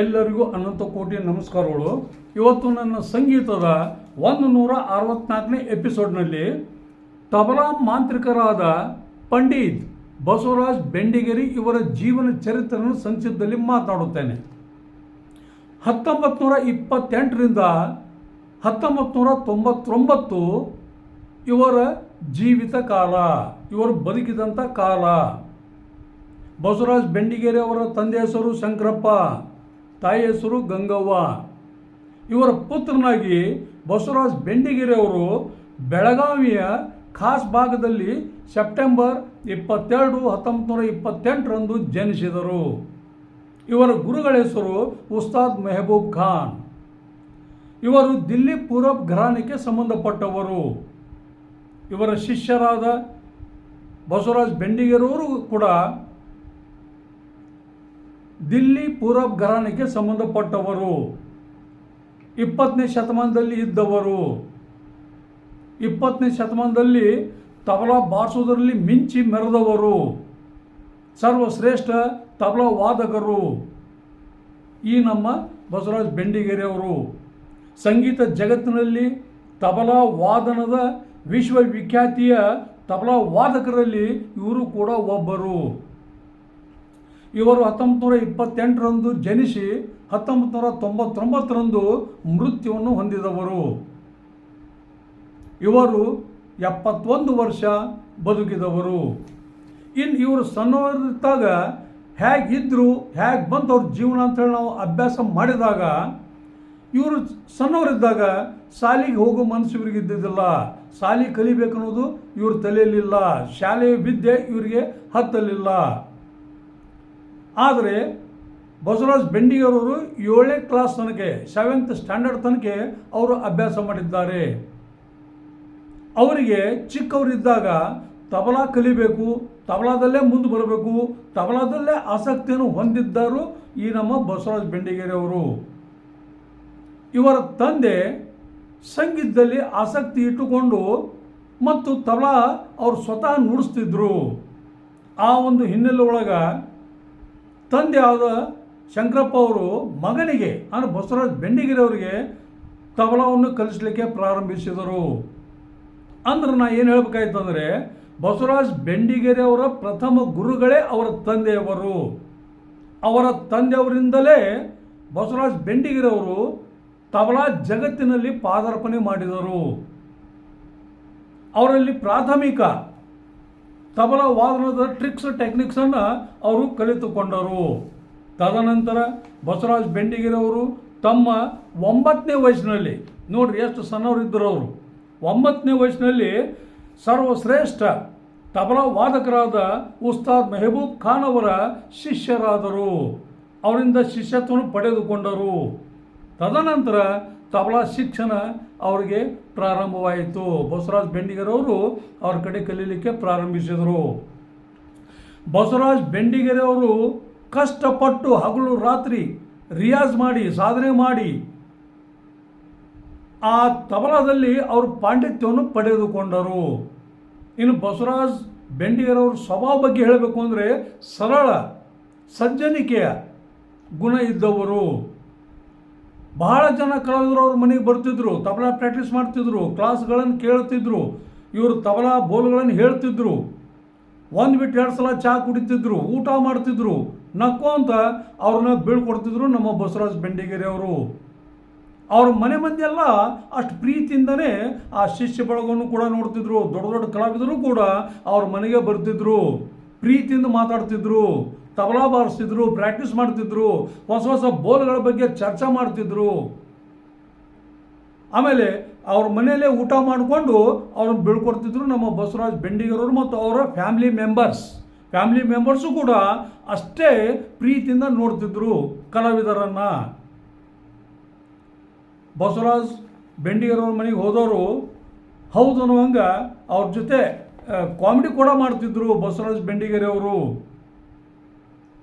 ಎಲ್ಲರಿಗೂ ಅನಂತ ಕೋಟಿ ನಮಸ್ಕಾರಗಳು. ಇವತ್ತು ನನ್ನ ಸಂಗೀತದ ಒಂದು ನೂರ ಅರವತ್ನಾಲ್ಕನೇ ಎಪಿಸೋಡ್ನಲ್ಲಿ ತಬಲಾ ಮಾಂತ್ರಿಕರಾದ ಪಂಡಿತ್ ಬಸವರಾಜ್ ಬೆಂಡಿಗೇರಿ ಇವರ ಜೀವನ ಚರಿತ್ರೆಯನ್ನು ಸಂಕ್ಷಿಪ್ತದಲ್ಲಿ ಮಾತನಾಡುತ್ತೇನೆ. ಹತ್ತೊಂಬತ್ತು ನೂರ ಇಪ್ಪತ್ತೆಂಟರಿಂದ ಹತ್ತೊಂಬತ್ತು ನೂರ ತೊಂಬತ್ತೊಂಬತ್ತು ಇವರ ಜೀವಿತ ಕಾಲ, ಇವರು ಬದುಕಿದಂಥ ಕಾಲ. ಬಸವರಾಜ್ ಬೆಂಡಿಗೇರಿ ಅವರ ತಂದೆ ಹೆಸರು ಶಂಕರಪ್ಪ. ತಾಯಿ ಹೆಸರು ಗಂಗವ್ವ. ಇವರ ಪುತ್ರನಾಗಿ ಬಸವರಾಜ್ ಅವರು ಬೆಳಗಾವಿಯ ಖಾಸ್ ಭಾಗದಲ್ಲಿ ಸೆಪ್ಟೆಂಬರ್ ಇಪ್ಪತ್ತೆರಡು ಹತ್ತೊಂಬತ್ತು ನೂರ ಇಪ್ಪತ್ತೆಂಟರಂದು ಜನಿಸಿದರು. ಇವರ ಗುರುಗಳ ಹೆಸರು ಉಸ್ತಾದ್ ಮೆಹಬೂಬ್ ಖಾನ್. ಇವರು ದಿಲ್ಲಿ ಪೂರಬ್ ಘರಾನೆಗೆ ಸಂಬಂಧಪಟ್ಟವರು. ಇವರ ಶಿಷ್ಯರಾದ ಬಸವರಾಜ್ ಬೆಂಡಿಗೇರವರು ಕೂಡ ದಿಲ್ಲಿ ಪೂರಬ್ ಘರಾನೆಗೆ ಸಂಬಂಧಪಟ್ಟವರು. ಇಪ್ಪತ್ತನೇ ಶತಮಾನದಲ್ಲಿ ಇದ್ದವರು. ಇಪ್ಪತ್ತನೇ ಶತಮಾನದಲ್ಲಿ ತಬಲಾ ಬಾರಿಸೋದರಲ್ಲಿ ಮಿಂಚಿ ಮೆರೆದವರು. ಸರ್ವಶ್ರೇಷ್ಠ ತಬಲಾ ವಾದಕರು. ಈ ನಮ್ಮ ಬಸವರಾಜ್ ಬೆಂಡಿಗೇರಿ ಸಂಗೀತ ಜಗತ್ತಿನಲ್ಲಿ ತಬಲಾ ವಾದನದ ವಿಶ್ವವಿಖ್ಯಾತಿಯ ತಬಲಾ ವಾದಕರಲ್ಲಿ ಇವರು ಕೂಡ ಒಬ್ಬರು. ಇವರು ಹತ್ತೊಂಬತ್ತು ನೂರ ಇಪ್ಪತ್ತೆಂಟರಂದು ಜನಿಸಿ ಹತ್ತೊಂಬತ್ತು ನೂರ ತೊಂಬತ್ತೊಂಬತ್ತರಂದು ಮೃತ್ಯುವನ್ನು ಹೊಂದಿದವರು. ಇವರು ಎಪ್ಪತ್ತೊಂದು ವರ್ಷ ಬದುಕಿದವರು. ಇನ್ನು ಇವರು ಸಣ್ಣವರಿದ್ದಾಗ ಹೇಗಿದ್ದರು ಹೇಗೆ ಬಂತು ಅವ್ರ ಜೀವನ ಅಂತೇಳಿ ನಾವು ಅಭ್ಯಾಸ ಮಾಡಿದಾಗ ಇವರು ಸಣ್ಣವರಿದ್ದಾಗ ಶಾಲೆಗೆ ಹೋಗೋ ಮನಸ್ಸು ಇವ್ರಿಗೆ ಇದ್ದಿದ್ದಿಲ್ಲ. ಶಾಲೆ ಕಲಿಬೇಕು ಅನ್ನೋದು ಇವ್ರ ತಲೆಯಲ್ಲಿಲ್ಲ. ಶಾಲೆಯ ವಿದ್ಯೆ ಇವರಿಗೆ ಹತ್ತಲಿಲ್ಲ. ಆದರೆ ಬಸವರಾಜ್ ಬೆಂಡಿಗರವರು ಏಳನೇ ಕ್ಲಾಸ್ ತನಕ ಸೆವೆಂತ್ ಸ್ಟ್ಯಾಂಡರ್ಡ್ ತನಕ ಅವರು ಅಭ್ಯಾಸ ಮಾಡಿದ್ದಾರೆ. ಅವರಿಗೆ ಚಿಕ್ಕವರಿದ್ದಾಗ ತಬಲಾ ಕಲಿಬೇಕು, ತಬಲಾದಲ್ಲೇ ಮುಂದೆ ಬರಬೇಕು, ತಬಲಾದಲ್ಲೇ ಆಸಕ್ತಿಯನ್ನು ಹೊಂದಿದ್ದರು ಈ ನಮ್ಮ ಬಸವರಾಜ್ ಬೆಂಡಿಗೇರಿಯವರು ಇವರ ತಂದೆ ಸಂಗೀತದಲ್ಲಿ ಆಸಕ್ತಿ ಇಟ್ಟುಕೊಂಡು ಮತ್ತು ತಬಲಾ ಅವರು ಸ್ವತಃ ನುಡಿಸ್ತಿದ್ರು. ಆ ಒಂದು ಹಿನ್ನೆಲೆ ಒಳಗೆ ತಂದೆ ಆದ ಶಂಕರಪ್ಪ ಅವರು ಮಗನಿಗೆ, ಅಂದರೆ ಬಸವರಾಜ್ ಬೆಂಡಿಗೆರೆಯವರಿಗೆ ತಬಲವನ್ನು ಕಲಿಸಲಿಕ್ಕೆ ಪ್ರಾರಂಭಿಸಿದರು. ಅಂದ್ರೆ ನಾ ಏನು ಹೇಳಬೇಕಾಯ್ತಂದರೆ, ಬಸವರಾಜ್ ಬೆಂಡಿಗೆರೆಯವರ ಪ್ರಥಮ ಗುರುಗಳೇ ಅವರ ತಂದೆಯವರು. ಅವರ ತಂದೆಯವರಿಂದಲೇ ಬಸವರಾಜ್ ಬೆಂಡಿಗೆರೆಯವರು ತಬಲಾ ಜಗತ್ತಿನಲ್ಲಿ ಪಾದಾರ್ಪಣೆ ಮಾಡಿದರು. ಅವರಲ್ಲಿ ಪ್ರಾಥಮಿಕ ತಬಲಾ ವಾದನದ ಟ್ರಿಕ್ಸ್ ಟೆಕ್ನಿಕ್ಸನ್ನು ಅವರು ಕಲಿತುಕೊಂಡರು. ತದನಂತರ ಬಸವರಾಜ್ ಬೆಂಡಿಗೆರವರು ತಮ್ಮ ಒಂಬತ್ತನೇ ವಯಸ್ಸಿನಲ್ಲಿ, ನೋಡ್ರಿ ಎಷ್ಟು ಸಣ್ಣವರಿದ್ದರು ಅವರು ಒಂಬತ್ತನೇ ವಯಸ್ಸಿನಲ್ಲಿ ಸರ್ವಶ್ರೇಷ್ಠ ತಬಲಾ ವಾದಕರಾದ ಉಸ್ತಾದ್ ಮೆಹಬೂಬ್ ಖಾನ್ ಅವರ ಶಿಷ್ಯರಾದರು. ಅವರಿಂದ ಶಿಷ್ಯತ್ವವನ್ನು ಪಡೆದುಕೊಂಡರು. ತದನಂತರ ತಬಲಾ ಶಿಕ್ಷಣ ಅವರಿಗೆ ಪ್ರಾರಂಭವಾಯಿತು. ಬಸವರಾಜ್ ಬೆಂಡಿಗೆರವರು ಅವ್ರ ಕಡೆ ಕಲೀಲಿಕ್ಕೆ ಪ್ರಾರಂಭಿಸಿದರು. ಬಸವರಾಜ್ ಬೆಂಡಿಗೆರೆಯವರು ಕಷ್ಟಪಟ್ಟು ಹಗಲು ರಾತ್ರಿ ರಿಯಾಜ್ ಮಾಡಿ, ಸಾಧನೆ ಮಾಡಿ ಆ ತಬಲಾದಲ್ಲಿ ಅವರು ಪಾಂಡಿತ್ಯವನ್ನು ಪಡೆದುಕೊಂಡರು. ಇನ್ನು ಬಸವರಾಜ್ ಬೆಂಡಿಗರವ್ರ ಸ್ವಭಾವ ಬಗ್ಗೆ ಹೇಳಬೇಕು ಅಂದರೆ ಸರಳ, ಸಜ್ಜನಿಕೆಯ ಗುಣ ಇದ್ದವರು. ಬಹಳ ಜನ ಕಲಾವಿದರು ಅವ್ರ ಮನೆಗೆ ಬರ್ತಿದ್ರು, ತಬಲಾ ಪ್ರಾಕ್ಟೀಸ್ ಮಾಡ್ತಿದ್ರು ಕ್ಲಾಸ್ಗಳನ್ನು ಕೇಳ್ತಿದ್ರು, ಇವರು ತಬಲಾ ಬೋಲ್ಗಳನ್ನು ಹೇಳ್ತಿದ್ರು. ಒಂದು ಬಿಟ್ಟು ಎರಡು ಸಲ ಚಹಾ ಕುಡಿತಿದ್ರು, ಊಟ ಮಾಡ್ತಿದ್ರು, ನಕ್ಕು ಅಂತ ಅವ್ರನ್ನ ಬೀಳ್ಕೊಡ್ತಿದ್ರು ನಮ್ಮ ಬಸವರಾಜ್ ಬೆಂಡಿಗೇರಿ ಅವರು. ಅವ್ರ ಮನೆ ಮಂದಿಯೆಲ್ಲ ಅಷ್ಟು ಪ್ರೀತಿಯಿಂದನೇ ಆ ಶಿಷ್ಯ ಬಳಗವನ್ನು ಕೂಡ ನೋಡ್ತಿದ್ರು, ದೊಡ್ಡ ದೊಡ್ಡ ಕಲಾವಿದರು ಕೂಡ ಅವ್ರ ಮನೆಗೆ ಬರ್ತಿದ್ರು, ಪ್ರೀತಿಯಿಂದ ಮಾತಾಡ್ತಿದ್ರು. ತಬಲಾ ಬಾರಿಸ್ತಿದ್ರು ಪ್ರಾಕ್ಟೀಸ್ ಮಾಡ್ತಿದ್ರು, ಹೊಸ ಹೊಸ ಬೋಲ್ಗಳ ಬಗ್ಗೆ ಚರ್ಚೆ ಮಾಡ್ತಿದ್ರು. ಆಮೇಲೆ ಅವ್ರ ಮನೆಯಲ್ಲೇ ಊಟ ಮಾಡಿಕೊಂಡು ಅವ್ರನ್ನ ಬೀಳ್ಕೊಡ್ತಿದ್ರು ನಮ್ಮ ಬಸವರಾಜ್ ಬೆಂಡಿಗರವರು ಮತ್ತು ಅವರ ಫ್ಯಾಮಿಲಿ ಮೆಂಬರ್ಸ್ ಫ್ಯಾಮಿಲಿ ಮೆಂಬರ್ಸು ಕೂಡ ಅಷ್ಟೇ ಪ್ರೀತಿಯಿಂದ ನೋಡ್ತಿದ್ರು ಕಲಾವಿದರನ್ನು. ಬಸವರಾಜ್ ಬೆಂಡಿಗರವ್ರ ಮನೆಗೆ ಹೋದವರು ಹೌದು ಅನ್ನುವಂಗೆ ಅವ್ರ ಜೊತೆ ಕಾಮಿಡಿ ಕೂಡ ಮಾಡ್ತಿದ್ರು ಬಸವರಾಜ್ ಬೆಂಡಿಗೆರೆ ಅವರು.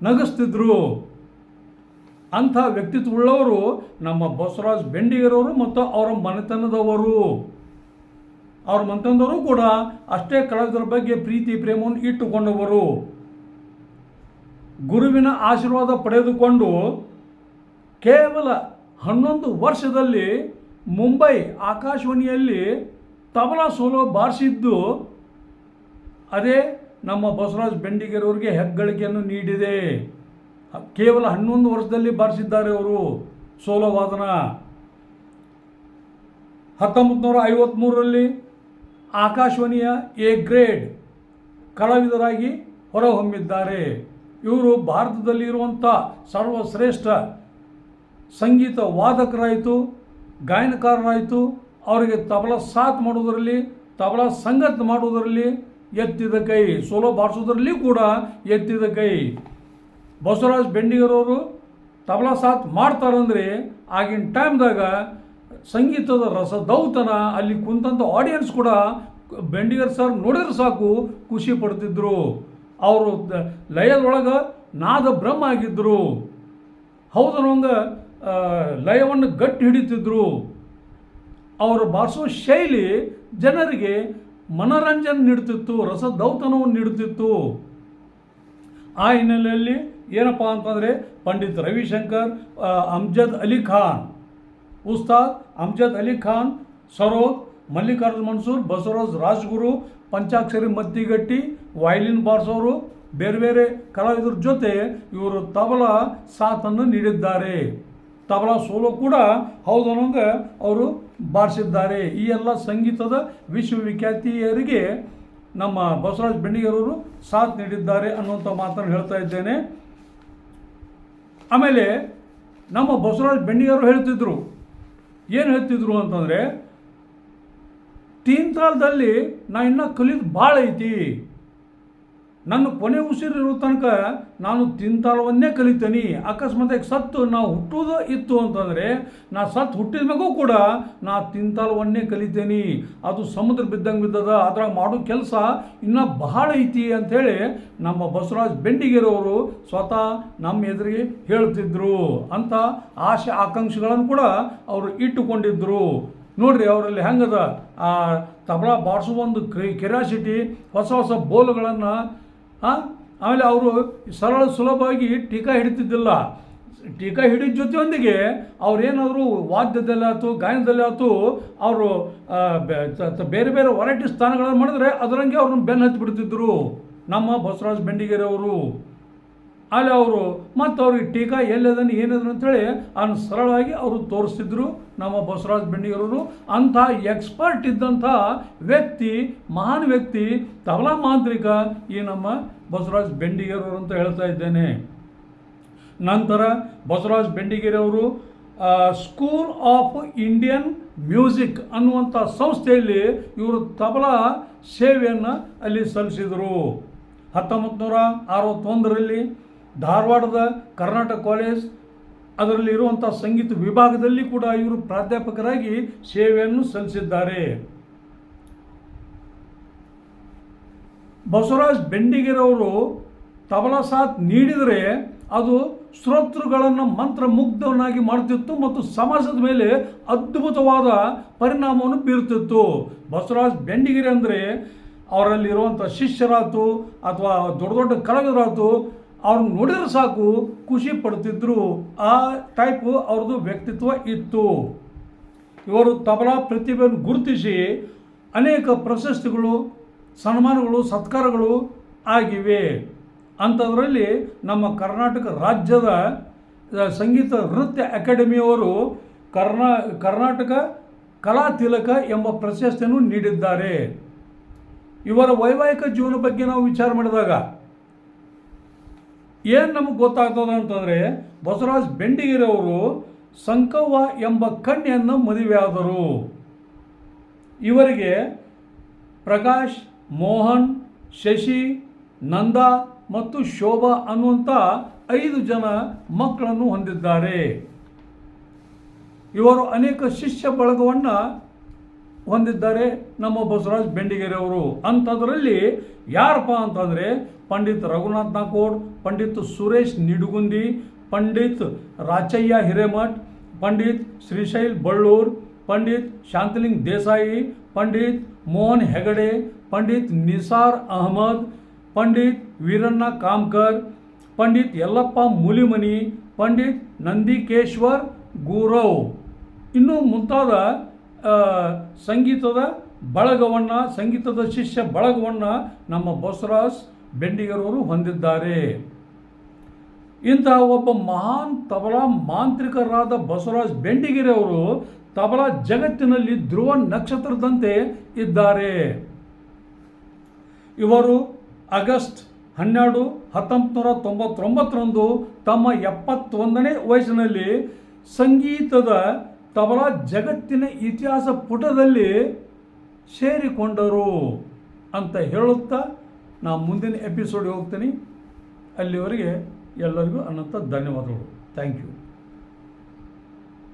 ನಗಿಸ್ತಿದ್ರು. ಅಂಥ ವ್ಯಕ್ತಿತ್ವವುಳ್ಳವರು ನಮ್ಮ ಬಸವರಾಜ್ ಬೆಂಡಿಗರವರು ಮತ್ತು ಅವರ ಮನೆತನದವರು. ಅವ್ರ ಮನೆತನದವರು ಕೂಡ ಅಷ್ಟೇ ಕಲಾವಿದರ ಬಗ್ಗೆ ಪ್ರೀತಿ ಪ್ರೇಮವನ್ನು ಇಟ್ಟುಕೊಂಡವರು. ಗುರುವಿನ ಆಶೀರ್ವಾದ ಪಡೆದುಕೊಂಡು ಕೇವಲ ಹನ್ನೊಂದು ವರ್ಷದಲ್ಲಿ ಮುಂಬೈ ಆಕಾಶವಾಣಿಯಲ್ಲಿ ತಬಲಾ ಸೋಲೋ ಬಾರಿಸಿದ್ದು. ಅದೇ ನಮ್ಮ ಬಸವರಾಜ್ ಬೆಂಡಿಗೆರವ್ರಿಗೆ ಹೆಗ್ಗಳಿಕೆಯನ್ನು ನೀಡಿದೆ. ಕೇವಲ ಹನ್ನೊಂದು ವರ್ಷದಲ್ಲಿ ಬಾರಿಸಿದ್ದಾರೆ ಅವರು. ಸೋಲೋವಾದನ ಹತ್ತೊಂಬತ್ತು ನೂರ ಐವತ್ತ್ಮೂರರಲ್ಲಿ ಆಕಾಶವಾಣಿಯ ಎ ಗ್ರೇಡ್ ಕಲಾವಿದರಾಗಿ ಹೊರಹೊಮ್ಮಿದ್ದಾರೆ. ಇವರು ಭಾರತದಲ್ಲಿ ಇರುವಂಥ ಸರ್ವಶ್ರೇಷ್ಠ ಸಂಗೀತ ವಾದಕರಾಯಿತು, ಗಾಯನಕಾರರಾಯಿತು. ಅವರಿಗೆ ತಬಲ ಸಾಥ್ ಮಾಡುವುದರಲ್ಲಿ, ತಬಲ ಸಂಗತ್ ಮಾಡುವುದರಲ್ಲಿ ಎತ್ತಿದ ಕೈ. ಸೋಲೋ ಬಾರಿಸೋದ್ರಲ್ಲಿ ಕೂಡ ಎತ್ತಿದ ಕೈ. ಬಸವರಾಜ್ ಬೆಂಡಿಗರವರು ತಬಲಾ ಸಾಥ್ ಮಾಡ್ತಾರಂದ್ರೆ ಆಗಿನ ಟೈಮ್ದಾಗ ಸಂಗೀತದ ರಸ ದೌತನ ಅಲ್ಲಿ ಕುಂತಂಥ ಆಡಿಯನ್ಸ್ ಕೂಡ ಬೆಂಡಿಗರ್ ಸರ್ ನೋಡಿದ್ರೆ ಸಾಕು ಖುಷಿ ಪಡ್ತಿದ್ರು. ಅವರು ಲಯದೊಳಗೆ ನಾದ ಬ್ರಹ್ಮ ಆಗಿದ್ದರು ಹೌದನವಂಗ ಲಯವನ್ನು ಗಟ್ಟಿ ಹಿಡಿತಿದ್ರು. ಅವರು ಬಾರಿಸೋ ಶೈಲಿ ಜನರಿಗೆ ಮನರಂಜನೆ ರಸ ರಸದೌತನವನ್ನು ನೀಡುತ್ತಿತ್ತು ಆ ಹಿನ್ನೆಲೆಯಲ್ಲಿ ಏನಪ್ಪ ಅಂತಂದರೆ ಪಂಡಿತ್ ರವಿಶಂಕರ್ ಅಮ್ಜದ್ ಅಲಿ ಖಾನ್, ಉಸ್ತಾದ್ ಅಮ್ಜದ್ ಅಲಿ ಖಾನ್, ಸರೋದ್ ಮಲ್ಲಿಕಾರ್ಜುನ್ ಮನ್ಸೂರ್, ಬಸವರಾಜ್ ರಾಜ್ಗುರು, ಪಂಚಾಕ್ಷರಿ ಮದ್ದಿಗಟ್ಟಿ ವಯಲಿನ್ ಬಾರ್ಸೋರು ಬೇರೆ ಬೇರೆ ಕಲಾವಿದರ ಜೊತೆ ಇವರು ತಬಲ ಸಾಥನ್ನು ನೀಡಿದ್ದಾರೆ. ತಬಲಾ ಸೋಲೋ ಕೂಡ ಹೌದು ಅನ್ನೋಂಗೆ ಅವರು ಬಾರಿಸಿದ್ದಾರೆ. ಈ ಎಲ್ಲ ಸಂಗೀತದ ವಿಶ್ವವಿಖ್ಯಾತಿಯರಿಗೆ ನಮ್ಮ ಬಸವರಾಜ ಬೆಂಡಿಗೆರವರು ಸಾಥ್ ನೀಡಿದ್ದಾರೆ ಅನ್ನುವಂಥ ಮಾತನ್ನು ಹೇಳ್ತಾ ಇದ್ದೇನೆ. ಆಮೇಲೆ ನಮ್ಮ ಬಸವರಾಜ ಬೆಂಡಿಗೆರವರು ಹೇಳ್ತಿದ್ರು. ಏನು ಹೇಳ್ತಿದ್ರು ಅಂತಂದರೆ, ತೀನ್ತಾಲದಲ್ಲಿ ನಾ ಇನ್ನೂ ಕಲಿಯೋದು ಭಾಳ ಐತಿ. ನನ್ನ ಕೊನೆ ಉಸಿರಿರೋ ತನಕ ನಾನು ತಿಂತಾಳವನ್ನೇ ಕಲಿತೀನಿ. ಅಕಸ್ಮಾತಾಗಿ ಸತ್ತು ನಾವು ಹುಟ್ಟೋದು ಇತ್ತು ಅಂತಂದರೆ, ನಾ ಸತ್ತು ಹುಟ್ಟಿದ ಮ್ಯಾಗೂ ಕೂಡ ನಾ ತಿಂತಾಳವನ್ನೇ ಕಲಿತೀನಿ. ಅದು ಸಮುದ್ರ ಬಿದ್ದಂಗೆ ಬಿದ್ದದ, ಅದ್ರಾಗ ಮಾಡೋ ಕೆಲಸ ಇನ್ನೂ ಬಹಳ ಐತಿ ಅಂಥೇಳಿ ನಮ್ಮ ಬಸವರಾಜ್ ಬೆಂಡಿಗೆರವರು ಸ್ವತಃ ನಮ್ಮ ಎದುರಿಗೆ ಹೇಳ್ತಿದ್ರು ಅಂತ ಆಶೆ ಆಕಾಂಕ್ಷೆಗಳನ್ನು ಕೂಡ ಅವರು ಇಟ್ಟುಕೊಂಡಿದ್ದರು ನೋಡ್ರಿ ಅವರಲ್ಲಿ ಹೆಂಗದ? ಆ, ತಬಲಾ ಬಾರಿಸುವ ಒಂದು ಕ್ರಿ ಕೆರಾಸಿಟಿ ಹೊಸ ಹೊಸ ಬೋಲ್ಗಳನ್ನು ಆಮೇಲೆ ಅವರು ಸರಳ ಸುಲಭವಾಗಿ ಟೀಕಾ ಹಿಡಿತಿದ್ದಿಲ್ಲ. ಟೀಕಾ ಹಿಡಿದ ಜೊತೆಯೊಂದಿಗೆ ಅವ್ರೇನಾದರೂ ವಾದ್ಯದಲ್ಲಿ ಆಯ್ತು ಗಾಯನದಲ್ಲಿ ಆಯ್ತು ಅವರು ಬೇರೆ ಬೇರೆ ವರೈಟಿ ಸ್ಥಾನಗಳನ್ನು ಮಾಡಿದ್ರೆ ಅದರಂಗೆ ಅವ್ರನ್ನ ಬೆನ್ನು ಹತ್ತಿ ಬಿಡ್ತಿದ್ರು. ನಮ್ಮ ಬಸವರಾಜ ಬೆಂಡಿಗೆರೆ ಅವರು ಅಲ್ಲಿ ಅವರು, ಮತ್ತು ಅವ್ರಿಗೆ ಟೀಕಾ ಎಲ್ಲದನ್ನು ಏನಿದ್ರು ಅಂತೇಳಿ ಅದನ್ನು ಸರಳವಾಗಿ ಅವರು ತೋರಿಸಿದ್ರು ನಮ್ಮ ಬಸವರಾಜ ಬೆಣ್ಣಿಗರವರು ಅಂಥ ಎಕ್ಸ್ಪರ್ಟ್ ಇದ್ದಂಥ ವ್ಯಕ್ತಿ, ಮಹಾನ್ ವ್ಯಕ್ತಿ, ತಬಲಾ ಮಾಂತ್ರಿಕ ಈ ನಮ್ಮ ಬಸವರಾಜ ಬೆಂಡಿಗೇರವರು ಅಂತ ಹೇಳ್ತಾ ಇದ್ದೇನೆ. ನಂತರ ಬಸವರಾಜ ಬೆಂಡಿಗೆರೆಯವರು ಸ್ಕೂಲ್ ಆಫ್ ಇಂಡಿಯನ್ ಮ್ಯೂಸಿಕ್ ಅನ್ನುವಂಥ ಸಂಸ್ಥೆಯಲ್ಲಿ ಇವರು ತಬಲಾ ಸೇವೆಯನ್ನು ಅಲ್ಲಿ ಸಲ್ಲಿಸಿದರು. ಹತ್ತೊಂಬತ್ತು ನೂರ ಅರವತ್ತೊಂದರಲ್ಲಿ ಧಾರವಾಡದ ಕರ್ನಾಟಕ ಕಾಲೇಜ್ ಅದರಲ್ಲಿ ಇರುವಂಥ ಸಂಗೀತ ವಿಭಾಗದಲ್ಲಿ ಕೂಡ ಇವರು ಪ್ರಾಧ್ಯಾಪಕರಾಗಿ ಸೇವೆಯನ್ನು ಸಲ್ಲಿಸಿದ್ದಾರೆ. ಬಸವರಾಜ್ ಬೆಂಡಿಗೆರವರು ತಬಲಾ ಸಾಥ್ ನೀಡಿದರೆ ಅದು ಶ್ರೋತೃಗಳನ್ನು ಮಂತ್ರಮುಗ್ಧವನ್ನಾಗಿ ಮಾಡುತ್ತಿತ್ತು ಮತ್ತು ಸಮಾಜದ ಮೇಲೆ ಅದ್ಭುತವಾದ ಪರಿಣಾಮವನ್ನು ಬೀರುತ್ತಿತ್ತು. ಬಸವರಾಜ್ ಬೆಂಡಿಗೆರೆ ಅಂದರೆ ಅವರಲ್ಲಿರುವಂಥ ಶಿಷ್ಯರಾತು ಅಥವಾ ದೊಡ್ಡ ದೊಡ್ಡ ಕಲಾವಿದರಾತು ಅವ್ರನ್ನ ನೋಡಿದ್ರೆ ಸಾಕು, ಖುಷಿ ಪಡ್ತಿದ್ರು. ಆ ಟೈಪು ಅವ್ರದ್ದು ವ್ಯಕ್ತಿತ್ವ ಇತ್ತು. ಇವರು ತಬಲಾ ಪ್ರತಿಭೆಯನ್ನು ಗುರುತಿಸಿ ಅನೇಕ ಪ್ರಶಸ್ತಿಗಳು, ಸನ್ಮಾನಗಳು, ಸತ್ಕಾರಗಳು ಆಗಿವೆ. ಅಂಥದ್ರಲ್ಲಿ ನಮ್ಮ ಕರ್ನಾಟಕ ರಾಜ್ಯದ ಸಂಗೀತ ನೃತ್ಯ ಅಕಾಡೆಮಿಯವರು ಕರ್ನಾ, ಕರ್ನಾಟಕ ಕಲಾ ತಿಲಕ ಎಂಬ ಪ್ರಶಸ್ತಿಯನ್ನು ನೀಡಿದ್ದಾರೆ. ಇವರ ವೈವಾಹಿಕ ಜೀವನ ಬಗ್ಗೆ ನಾವು ವಿಚಾರ ಮಾಡಿದಾಗ ಏನು ನಮಗೆ ಗೊತ್ತಾಗ್ತದೆ ಅಂತಂದರೆ ಬಸವರಾಜ್ ಬೆಂಡಿಗೆರೆಯವರು ಸಂಕವ್ವ ಎಂಬ ಕನ್ಯೆಯನ್ನು ಮದುವೆಯಾದರು ಇವರಿಗೆ ಪ್ರಕಾಶ್, ಮೋಹನ್, ಶಶಿ, ನಂದ ಮತ್ತು ಶೋಭಾ ಅನ್ನುವಂಥ ಐದು ಜನ ಮಕ್ಕಳನ್ನು ಹೊಂದಿದ್ದಾರೆ. ಇವರು ಅನೇಕ ಶಿಷ್ಯ ಬಳಗವನ್ನು ಹೊಂದಿದ್ದಾರೆ ನಮ್ಮ ಬಸವರಾಜ್ ಬೆಂಡಿಗೆರೆಯವರು. ಅಂಥದ್ರಲ್ಲಿ ಯಾರಪ್ಪ ಅಂತಂದರೆ ಪಂಡಿತ್ ರಘುನಾಥ್ ನಾಕೋಡ್ ಪಂಡಿತ್ ಸುರೇಶ್ ನಿಡುಗುಂದಿ, ಪಂಡಿತ್ ರಾಚಯ್ಯ ಹಿರೇಮಠ್, ಪಂಡಿತ್ ಶ್ರೀಶೈಲ್ ಬಳ್ಳೂರ್, ಪಂಡಿತ್ ಶಾಂತಲಿಂಗ್ ದೇಸಾಯಿ, ಪಂಡಿತ್ ಮೋಹನ್ ಹೆಗಡೆ, ಪಂಡಿತ್ ನಿಸಾರ್ ಅಹಮದ್, ಪಂಡಿತ್ ವೀರಣ್ಣ ಕಾಮ್ಕರ್, ಪಂಡಿತ್ ಯಲ್ಲಪ್ಪ ಮುಲಿಮನಿ, ಪಂಡಿತ್ ನಂದಿಕೇಶ್ವರ್ ಗೂರವ್. ಇನ್ನೂ ಮುಂತಾದ ಸಂಗೀತದ ಬಳಗವನ್ನು, ಸಂಗೀತದ ಶಿಷ್ಯ ಬಳಗವನ್ನು ನಮ್ಮ ಬಸವರಾಜ್ ಬೆಂಡಿಗರವರು ಹೊಂದಿದ್ದಾರೆ. ಇಂತಹ ಒಬ್ಬ ಮಹಾನ್ ತಬಲಾ ಮಾಂತ್ರಿಕರಾದ ಬಸವರಾಜ್ ಬೆಂಡಿಗೆರೆ ಅವರು ತಬಲಾ ಜಗತ್ತಿನಲ್ಲಿ ಧ್ರುವ ನಕ್ಷತ್ರದಂತೆ ಇದ್ದಾರೆ. ಇವರು ಆಗಸ್ಟ್ ಹನ್ನೆರಡು ಹತ್ತೊಂಬತ್ತು ನೂರ ತೊಂಬತ್ತೊಂಬತ್ತರಂದು ತಮ್ಮ ಎಪ್ಪತ್ತೊಂದನೇ ವಯಸ್ಸಿನಲ್ಲಿ ಸಂಗೀತದ ತಬಲಾ ಜಗತ್ತಿನ ಇತಿಹಾಸ ಪುಟದಲ್ಲಿ ಸೇರಿಕೊಂಡರು ಅಂತ ಹೇಳುತ್ತಾ ನಾ ಮುಂದಿನ ಎಪಿಸೋಡ್ಗೆ ಹೋಗ್ತೀನಿ. ಅಲ್ಲಿವರೆಗೆ ಎಲ್ಲರಿಗೂ ಅನಂತ ಧನ್ಯವಾದಗಳು. Thank you